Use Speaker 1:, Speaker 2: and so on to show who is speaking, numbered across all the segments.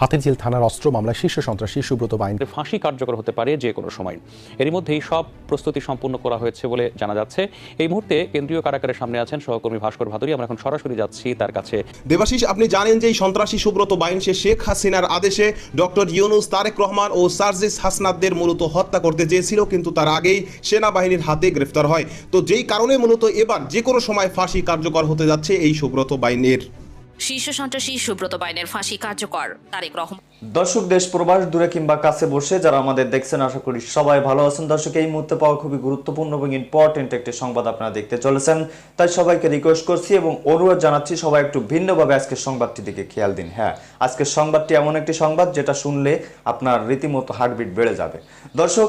Speaker 1: হাতিঝিল থানার অস্ত্র মামলায় শীর্ষ সন্ত্রাসী সুব্রত বাইন।
Speaker 2: ফাঁসি কার্যকর হতে পারে যে কোনো সময়। এরই মধ্যেই সব প্রস্তুতি সম্পূর্ণ করা হয়েছে বলে জানা যাচ্ছে। এই মুহূর্তে কেন্দ্রীয় কারাগারের সামনে আছেন সহকর্মী ভাস্কর ভাদুরী। আমরা এখন সরাসরি যাচ্ছি তার কাছে।
Speaker 3: দেবাশিস আপনি জানেন যে এই সন্ত্রাসী সুব্রত বাইন সে শেখ হাসিনার আদেশে ডক্টর ইউনুস তারেক রহমান ও সার্জিস হাসনাদদের মূলত হত্যা করতে চেয়েছিল কিন্তু তার আগেই সেনাবাহিনীর হাতে গ্রেফতার হয়। তো যেই কারণে মূলত এবার যে কোনো সময় ফাঁসি কার্যকর হতে যাচ্ছে এই সুব্রত বাইনের।
Speaker 4: শীর্ষ সন্ত্রাসী সুব্রত বাইনের ফাঁসি কার্যকর। তারেক রহমান।
Speaker 5: দর্শক, দেশ, প্রবাস দূরে কিংবা কাছে বসে যারা আমাদের দেখছেন, আশা করি সবাই ভালো আছেন। দর্শক, এই মুহূর্তে পাওয়া খুবই গুরুত্বপূর্ণ এবং ইম্পর্টেন্ট একটি সংবাদ আপনারা দেখতে চলেছেন। তাই সবাইকে রিকোয়েস্ট করছি এবং অনুরোধ জানাচ্ছি, সবাই একটু ভিন্নভাবে আজকের সংবাদটি দিকে খেয়াল দিন। হ্যাঁ আজকের সংবাদটি এমন একটি সংবাদ যেটা শুনলে আপনার রীতিমতো হার্টবিট বেড়ে যাবে। দর্শক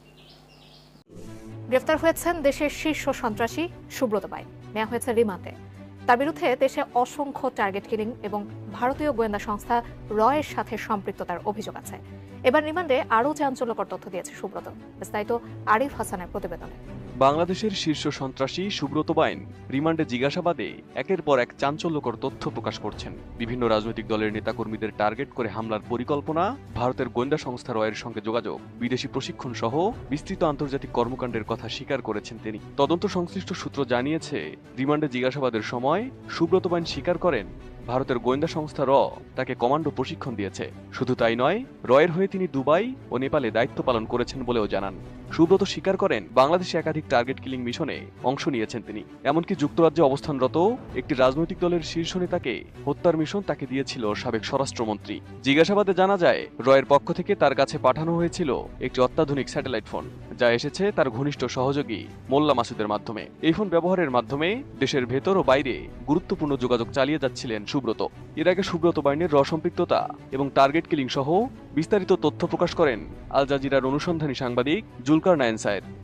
Speaker 6: গ্রেফতার হয়েছেন দেশের শীর্ষ সন্ত্রাসী সুব্রত বাই। নেওয়া হয়েছে রিমাতে তার বিরুদ্ধে দেশে অসংখ্য টার্গেট কিলিং এবং ভারতীয় গোয়েন্দা সংস্থা রয়ের সাথে সম্পৃক্ততার অভিযোগ আছে। এবার রিমান্ডে আরও চাঞ্চল্যকর তথ্য দিয়েছে সুব্রত। বিস্তারিত আরিফ হাসানের প্রতিবেদনে।
Speaker 7: বাংলাদেশের শীর্ষ সন্ত্রাসী সুব্রত বাইন রিমান্ডে জিজ্ঞাসাবাদে একের পর এক চাঞ্চল্যকর তথ্য প্রকাশ করছেন। বিভিন্ন রাজনৈতিক দলের নেতাকর্মীদের টার্গেট করে হামলার পরিকল্পনা, ভারতের গোয়েন্দা সংস্থা রয়ের সঙ্গে যোগাযোগ, বিদেশি প্রশিক্ষণ সহ বিস্তৃত আন্তর্জাতিক কর্মকাণ্ডের কথা স্বীকার করেছেন তিনি। তদন্ত সংশ্লিষ্ট সূত্র জানিয়েছে, রিমান্ডে জিজ্ঞাসাবাদের সময় সুব্রত বাইন স্বীকার করেন ভারতের গোয়েন্দা সংস্থা র তাকে কমান্ডো প্রশিক্ষণ দিয়েছে। শুধু তাই নয়, রয়ের হয়ে তিনি দুবাই ও নেপালে দায়িত্ব পালন করেছেন বলেও জানান। সুব্রত স্বীকার করেন, বাংলাদেশে একাধিক টার্গেট কিলিং মিশনে অংশ নিয়েছেন তিনি। এমনকি যুক্তরাজ্যে অবস্থানরত একটি রাজনৈতিক দলের শীর্ষ নেতাকে হত্যার মিশন তাকে দিয়েছিল সাবেক স্বরাষ্ট্রমন্ত্রী। জিজ্ঞাসাবাদে জানা যায়, রয়ের পক্ষ থেকে তার কাছে পাঠানো হয়েছিল একটি অত্যাধুনিক স্যাটেলাইট ফোন যা এসেছে তার ঘনিষ্ঠ সহযোগী মোল্লা মাসুদের মাধ্যমে। এই ফোন ব্যবহারের মাধ্যমে দেশের ভেতর ও বাইরে গুরুত্বপূর্ণ যোগাযোগ চালিয়ে যাচ্ছিলেন সুব্রত। এর আগে সুব্রত বাহিনীর র সম্পৃক্ততা এবং টার্গেট কিলিং সহ বিস্তারিত তথ্য প্রকাশ করেন আল জাজিরার অনুসন্ধানী সাংবাদিক জুলকার নায়ন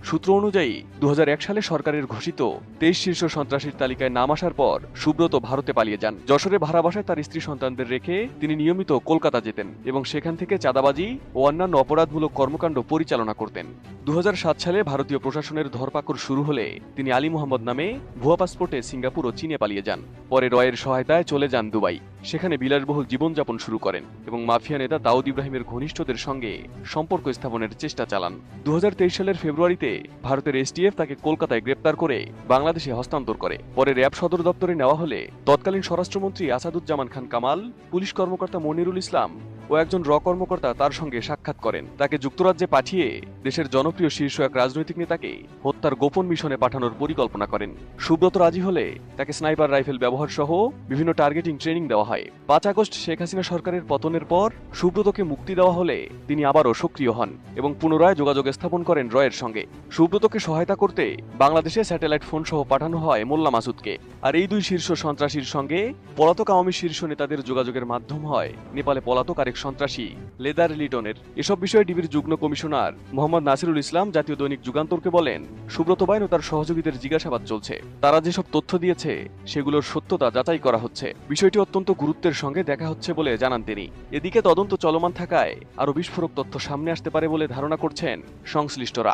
Speaker 7: সূত্র অনুযায়ী দু হাজার এক সালে সরকারের ঘোষিত তেইশ শীর্ষ সন্ত্রাসীর তালিকায় নাম আসার পর সুব্রত ভারতে পালিয়ে যান। যশোরে ভাড়া বাসায় তার স্ত্রী সন্তানদের রেখে তিনি নিয়মিত কলকাতা যেতেন এবং সেখান থেকে চাঁদাবাজি ও অন্যান্য অপরাধমূলক কর্মকাণ্ড পরিচালনা করতেন। দু হাজার সাত সালে ভারতীয় প্রশাসনের ধরপাকড় শুরু হলে তিনি আলী মোহাম্মদ নামে ভুয়া পাসপোর্টে সিঙ্গাপুর ও চীনে পালিয়ে যান। পরে রয়ের সহায়তায় চলে যান দুবাই। সেখানে বিলাসবহুল জীবনযাপন শুরু করেন এবং মাফিয়া নেতা দাউদ ইব্রাহিমের ঘনিষ্ঠদের সঙ্গে সম্পর্ক স্থাপনের চেষ্টা চালান। দু হাজার তেইশ সালের ফেব্রুয়ারিতে ভারতের এসটিএফ তাকে কলকাতায় গ্রেপ্তার করে বাংলাদেশে হস্তান্তর করে। পরে র্যাব সদর দপ্তরে নেওয়া হলে তৎকালীন স্বরাষ্ট্রমন্ত্রী আসাদুজ্জামান খান কামাল, পুলিশ কর্মকর্তা মনিরুল ইসলাম ও একজন র কর্মকর্তা তার সঙ্গে সাক্ষাৎ করেন। তাকে যুক্তরাজ্যে পাঠিয়ে দেশের জনপ্রিয় শীর্ষ এক রাজনৈতিক নেতাকে হত্যার গোপন মিশনে পাঠানোর পরিকল্পনা করেন। সুব্রত রাজি হলে তাকে স্নাইপার রাইফেল ব্যবহার সহ বিভিন্ন টার্গেটিং ট্রেনিং দেওয়া হয়। পাঁচ আগস্ট শেখ হাসিনা সরকারের পতনের পর সুব্রতকে মুক্তি দেওয়া হলে তিনি আবারও সক্রিয় হন এবং পুনরায় যোগাযোগ স্থাপন করেন রয়ের সঙ্গে। সুব্রতকে সহায়তা করতে বাংলাদেশে স্যাটেলাইট ফোন সহ পাঠানো হয় মোল্লা মাসুদকে। আর এই দুই শীর্ষ সন্ত্রাসীর সঙ্গে পলাতক আওয়ামী শীর্ষ নেতাদের যোগাযোগের মাধ্যম হয়। নেপালে পলাতক আরেক সন্ত্রাসী। লেদার লিটনের এসব বিষয়ে ডিবির যুগ্ম কমিশনার মোহাম্মদ নাসিরুল ইসলাম জাতীয় দৈনিক যুগান্তরকে বলেন, সুব্রত বাইন ও তার সহযোগীদের জিজ্ঞাসাবাদ চলছে। তারা যেসব তথ্য দিয়েছে, সেগুলোর সত্যতা যাচাই করা হচ্ছে। বিষয়টি অত্যন্ত গুরুত্বের সঙ্গে দেখা হচ্ছে বলে জানান তিনি। এদিকে তদন্ত চলমান থাকায় আরও বিস্ফোরক তথ্য সামনে আসতে পারে বলে ধারণা করছেন সংশ্লিষ্টরা।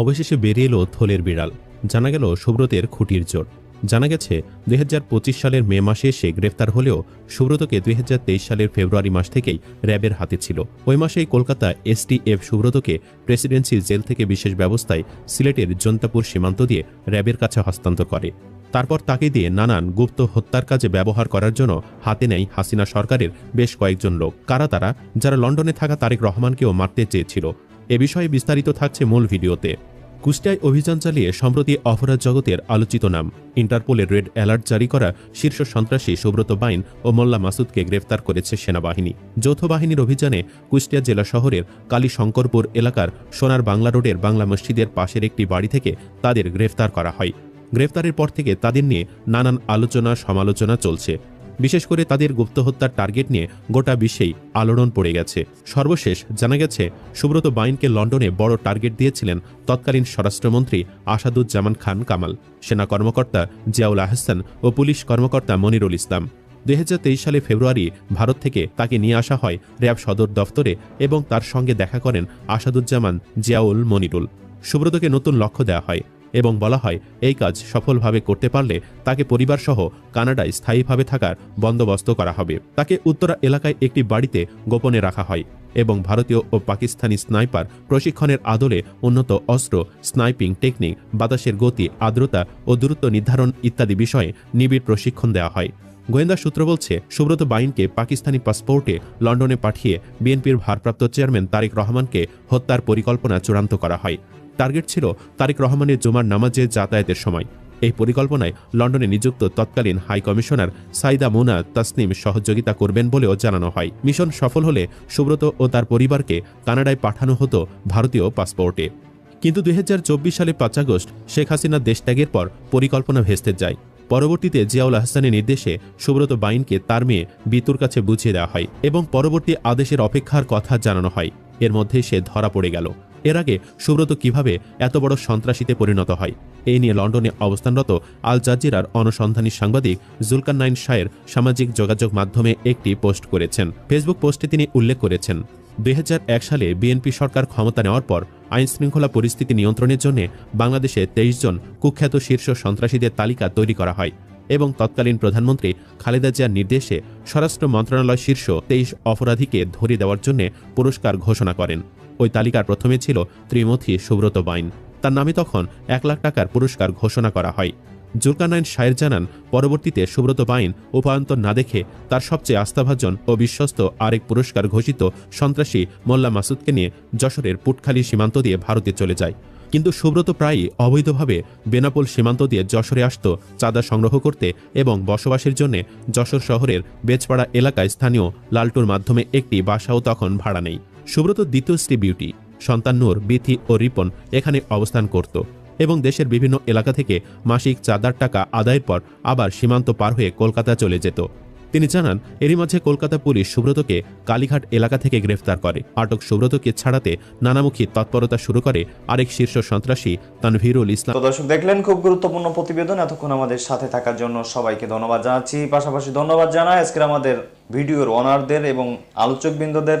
Speaker 8: অবশেষে বেরিয়ে এলো থলের বিড়াল। জানা গেল সুব্রতের খুঁটির জোর জানা গেছে, দুই হাজার পঁচিশ সালের মে মাসে সে গ্রেফতার হলেও সুব্রতকে দুই হাজার তেইশ সালের ফেব্রুয়ারি মাস থেকেই র্যাবের হাতে ছিল। ওই মাসেই কলকাতা এসটিএফ সুব্রতকে প্রেসিডেন্সি জেল থেকে বিশেষ ব্যবস্থায় সিলেটের জন্তাপুর সীমান্ত দিয়ে র্যাবের কাছে হস্তান্তর করে। তারপর তাকে দিয়ে নানান গুপ্ত হত্যার কাজে ব্যবহার করার জন্য হাতে নেয় হাসিনা সরকারের বেশ কয়েকজন লোক। কারা তারা? যারা লন্ডনে থাকা তারেক রহমানকেও মারতে চেয়েছিল। এ বিষয়ে বিস্তারিত থাকছে মূল ভিডিওতে। কুষ্টিয়ায় অভিযান চালিয়ে সম্প্রতি অপরাধ জগতের আলোচিত নাম। ইন্টারপোলের রেড অ্যালার্ট জারি করা শীর্ষ সন্ত্রাসী সুব্রত বাইন ও মোল্লা মাসুদকে গ্রেফতার করেছে সেনাবাহিনী। যৌথ বাহিনীর অভিযানে কুষ্টিয়া জেলা শহরের কালী শঙ্করপুর এলাকার সোনার বাংলা রোডের বাংলা মসজিদের পাশের একটি বাড়ি থেকে তাদের গ্রেফতার করা হয়। গ্রেফতারের পর থেকে তাদের নিয়ে নানান আলোচনা সমালোচনা চলছে। বিশেষ করে তাদের গুপ্তহত্যার টার্গেট নিয়ে গোটা বিশ্বেই আলোড়ন পড়ে গেছে। সর্বশেষ জানা গেছে, সুব্রত বাইনকে লন্ডনে বড় টার্গেট দিয়েছিলেন তৎকালীন স্বরাষ্ট্রমন্ত্রী আসাদুজ্জামান খান কামাল, সেনা কর্মকর্তা জিয়াউল আহসান ও পুলিশ কর্মকর্তা মনিরুল ইসলাম। দুই হাজার তেইশ সালে ফেব্রুয়ারি ভারত থেকে তাকে নিয়ে আসা হয় র্যাব সদর দফতরে এবং তার সঙ্গে দেখা করেন আসাদুজ্জামান জিয়াউল মনিরুল। সুব্রতকে নতুন লক্ষ্য দেওয়া হয়। এবং বলা হয়, এই কাজ সফলভাবে করতে পারলে তাকে পরিবারসহ কানাডায় স্থায়ীভাবে থাকার বন্দোবস্ত করা হবে। তাকে উত্তরা এলাকায় একটি বাড়িতে গোপনে রাখা হয় এবং ভারতীয় ও পাকিস্তানি স্নাইপার প্রশিক্ষণের আদলে উন্নত অস্ত্র, স্নাইপিং টেকনিক, বাতাসের গতি, আর্দ্রতা ও দূরত্ব নির্ধারণ ইত্যাদি বিষয়ে নিবিড় প্রশিক্ষণ দেওয়া হয়। গোয়েন্দা সূত্র বলছে, সুব্রত বাইনকে পাকিস্তানি পাসপোর্টে লন্ডনে পাঠিয়ে বিএনপির ভারপ্রাপ্ত চেয়ারম্যান তারেক রহমানকে হত্যার পরিকল্পনা চূড়ান্ত করা হয়। টার্গেট ছিল তারেক রহমানের জুমার নামাজে যাতায়াতের সময়। এই পরিকল্পনায় লন্ডনে নিযুক্ত তৎকালীন হাই কমিশনার সাইদা মুনা তাসনিম সহযোগিতা করবেন বলেও জানানো হয়। মিশন সফল হলে সুব্রত ও তার পরিবারকে কানাডায় পাঠানো হতো ভারতীয় পাসপোর্টে। কিন্তু দুই হাজার চব্বিশ সালে পাঁচ আগস্ট শেখ হাসিনা দেশত্যাগের পর পরিকল্পনা ভেস্তে যায়। পরবর্তীতে জিয়াউল আহসানের নির্দেশে সুব্রত বাইনকে তার মেয়ে বিতুর কাছে বুঝিয়ে দেওয়া হয় এবং পরবর্তী আদেশের অপেক্ষার কথা জানানো হয়। এর মধ্যে সে ধরা পড়ে গেল। এর আগে সুব্রত কীভাবে এত বড় সন্ত্রাসীতে পরিণত হয়? এই নিয়ে লন্ডনে অবস্থানরত আল জাজিরার অনুসন্ধানী সাংবাদিক জুলকান নাইন শায়ের সামাজিক যোগাযোগ মাধ্যমে একটি পোস্ট করেছেন। ফেসবুক পোস্টে তিনি উল্লেখ করেছেন, দুই হাজার এক সালে বিএনপি সরকার ক্ষমতা নেওয়ার পর আইন শৃঙ্খলা পরিস্থিতি নিয়ন্ত্রণের জন্য বাংলাদেশে তেইশ জন কুখ্যাত শীর্ষ সন্ত্রাসীদের তালিকা তৈরি করা হয় এবং তৎকালীন প্রধানমন্ত্রী খালেদা জিয়ার নির্দেশে স্বরাষ্ট্র মন্ত্রণালয় শীর্ষ তেইশ অপরাধীকে ধরিয়ে দেওয়ার জন্য পুরস্কার ঘোষণা করেন। ওই তালিকার প্রথমে ছিল ত্রিমথী সুব্রত বাইন। তার নামে তখন এক লাখ টাকার পুরস্কার ঘোষণা করা হয়। জুলকানাইন শায়ের জানান, পরবর্তীতে সুব্রত বাইন উপায়ন্তর না দেখে তার সবচেয়ে আস্থাভাজন ও বিশ্বস্ত আরেক পুরস্কার ঘোষিত সন্ত্রাসী মোল্লা মাসুদকে নিয়ে যশোরের পুটখালি সীমান্ত দিয়ে ভারতে চলে যায়। কিন্তু সুব্রত প্রায়ই অবৈধভাবে বেনাপোল সীমান্ত দিয়ে যশোরে আসত চাঁদা সংগ্রহ করতে এবং বসবাসের জন্য যশোর শহরের বেচপাড়া এলাকায় স্থানীয় লালটুর মাধ্যমে একটি বাসাও তখন ভাড়া নেই। সুব্রত দ্বিতীয় স্ত্রী বিউটি, সন্তান নূর, বিথি ও রিপন এখানে অবস্থান করত এবং দেশের বিভিন্ন এলাকা থেকে মাসিক চাঁদার টাকা আদায়ের পর আবার সীমান্ত পার হয়ে কলকাতা চলে যেত। তিনি জানান, এরই মাঝে কলকাতা পুলিশ সুব্রতকে কালীঘাট এলাকা থেকে গ্রেফতার করে। আটক সুব্রতকে ছাড়াতে নানামুখী তৎপরতা শুরু করে আরেক শীর্ষ সন্ত্রাসী তানভীরুল ইসলাম।
Speaker 5: দর্শক দেখলেন, খুব গুরুত্বপূর্ণ প্রতিবেদন। এতক্ষণ আমাদের সাথে থাকার জন্য সবাইকে ধন্যবাদ জানাচ্ছি। পাশাপাশি ধন্যবাদ জানাই আজকের আমাদের ভিডিওর ওনারদের এবং আলোচকবৃন্দদের।